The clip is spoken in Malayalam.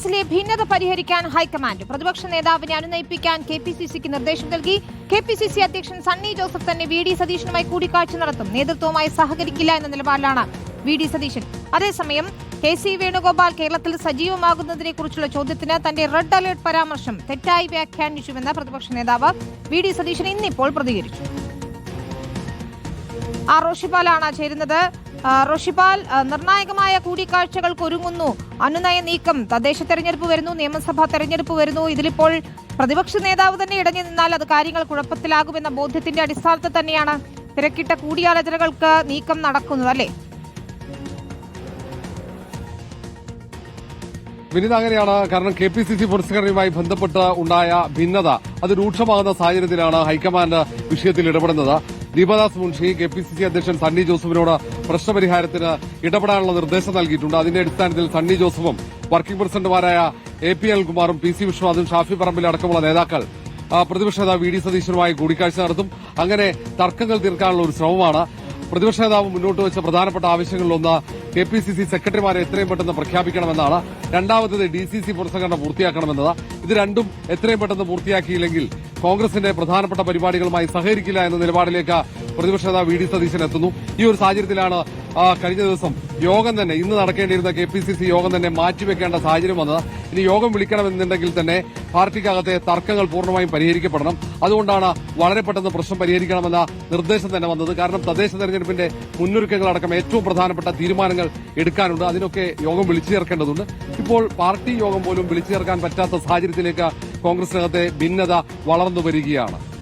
അലയൻസിലെ ഭിന്നത പരിഹരിക്കാൻ ഹൈക്കമാൻഡ്. പ്രതിപക്ഷ നേതാവിനെ അനുനയിപ്പിക്കാൻ കെ പി സി സിക്ക് നിർദ്ദേശം നൽകി. കെ പി സി സി അധ്യക്ഷൻ സണ്ണി ജോസഫ് തന്നെ വി ഡി സതീശനുമായി കൂടിക്കാഴ്ച നടത്തും. നേതൃത്വവുമായി സഹകരിക്കില്ല എന്ന നിലപാടിലാണ് വി ഡി സതീശൻ. അതേസമയം കെ സി വേണുഗോപാൽ കേരളത്തിൽ സജീവമാകുന്നതിനെ കുറിച്ചുള്ള ചോദ്യത്തിന് തന്റെ റെഡ് അലേർട്ട് പരാമർശം തെറ്റായി വ്യാഖ്യാനിച്ചുവെന്ന് പ്രതിപക്ഷ നേതാവ് വി ഡി സതീശൻ ഇന്നിപ്പോൾ പ്രതികരിച്ചു. ആ റോഷിപ്പാലാണ് ചേരുന്നത്. റോഷിപ്പാൽ നിർണായകമായ കൂടിക്കാഴ്ചകൾക്ക് ഒരുങ്ങുന്നു. അനുനയ നീക്കം തദ്ദേശ തെരഞ്ഞെടുപ്പ് വരുന്നു നിയമസഭാ തെരഞ്ഞെടുപ്പ് വരുന്നു. ഇതിലിപ്പോൾ പ്രതിപക്ഷ നേതാവ് തന്നെ ഇടഞ്ഞു നിന്നാൽ അത് കാര്യങ്ങൾ കുഴപ്പത്തിലാകുമെന്ന ബോധ്യത്തിന്റെ അടിസ്ഥാനത്തിൽ തന്നെയാണ് തിരക്കിട്ട കൂടിയാലോചനകൾക്ക് നീക്കം നടക്കുന്നത് അല്ലേ? വിനിത അങ്ങനെയാണ്. കാരണം കെ പി സി സി പുരസ്കാരവുമായി ബന്ധപ്പെട്ട് ഉണ്ടായ ഭിന്നത. അത് രൂക്ഷമാകുന്ന സാഹചര്യത്തിലാണ് ഹൈക്കമാൻഡ് വിഷയത്തിൽ ഇടപെടുന്നത്. Deepa Das Munshi K P C C അധ്യക്ഷൻ സണ്ണി ജോസഫിനോട് പ്രശ്നപരിഹാരത്തിന് ഇടപെടാനുള്ള നിർദ്ദേശം നൽകിയിട്ടുണ്ട്. അതിന്റെ അടിസ്ഥാനത്തിൽ സണ്ണി ജോസഫും വർക്കിംഗ് പ്രസിഡന്റുമാരായ എ പി അൽകുമാറും പി സി വിശ്വനാഥും ഷാഫി പറമ്പിൽ അടക്കമുള്ള നേതാക്കൾ പ്രതിപക്ഷ നേതാവ് വി ഡി സതീശനുമായി കൂടിക്കാഴ്ച നടത്തും. അങ്ങനെ തർക്കങ്ങൾ തീർക്കാനുള്ള ഒരു ശ്രമമാണ്. പ്രതിപക്ഷ നേതാവ് മുന്നോട്ട് വെച്ച പ്രധാനപ്പെട്ട ആവശ്യങ്ങളിലൊന്ന് കെ പി സി സി സെക്രട്ടറിമാരെ എത്രയും പെട്ടെന്ന് പ്രഖ്യാപിക്കണമെന്നാണ്. രണ്ടാമത്തത് ഡി സി സി പുനഃസംഘടന പൂർത്തിയാക്കണമെന്നത് ഇത് രണ്ടും എത്രയും പെട്ടെന്ന് പൂർത്തിയാക്കിയില്ലെങ്കിൽ കോൺഗ്രസിന്റെ പ്രധാനപ്പെട്ട പരിപാടികളുമായി സഹകരിക്കില്ല എന്ന നിലപാടിലേക്ക് പ്രതിപക്ഷ നേതാവ് വി ഡി സതീശൻ എത്തുന്നു. ഈ ഒരു സാഹചര്യത്തിലാണ് കഴിഞ്ഞ ദിവസം യോഗം തന്നെ ഇന്ന് നടക്കേണ്ടിയിരുന്ന കെ പി സി സി യോഗം തന്നെ മാറ്റിവെക്കേണ്ട സാഹചര്യം വന്നത്. ഇനി യോഗം വിളിക്കണമെന്നുണ്ടെങ്കിൽ തന്നെ പാർട്ടിക്കകത്തെ തർക്കങ്ങൾ പൂർണമായും പരിഹരിക്കപ്പെടണം. അതുകൊണ്ടാണ് വളരെ പെട്ടെന്ന് പ്രശ്നം പരിഹരിക്കണമെന്ന നിർദ്ദേശം തന്നെ വന്നത്. കാരണം തദ്ദേശ തെരഞ്ഞെടുപ്പിന്റെ മുന്നൊരുക്കങ്ങളടക്കം ഏറ്റവും പ്രധാനപ്പെട്ട തീരുമാനങ്ങൾ എടുക്കാനുണ്ട്. അതിനൊക്കെ യോഗം വിളിച്ചു ചേർക്കേണ്ടതുണ്ട്. ഇപ്പോൾ പാർട്ടി യോഗം പോലും വിളിച്ചു ചേർക്കാൻ പറ്റാത്ത സാഹചര്യത്തിലേക്ക് കോൺഗ്രസിനകത്തെ ഭിന്നത വളർന്നു വരികയാണ്.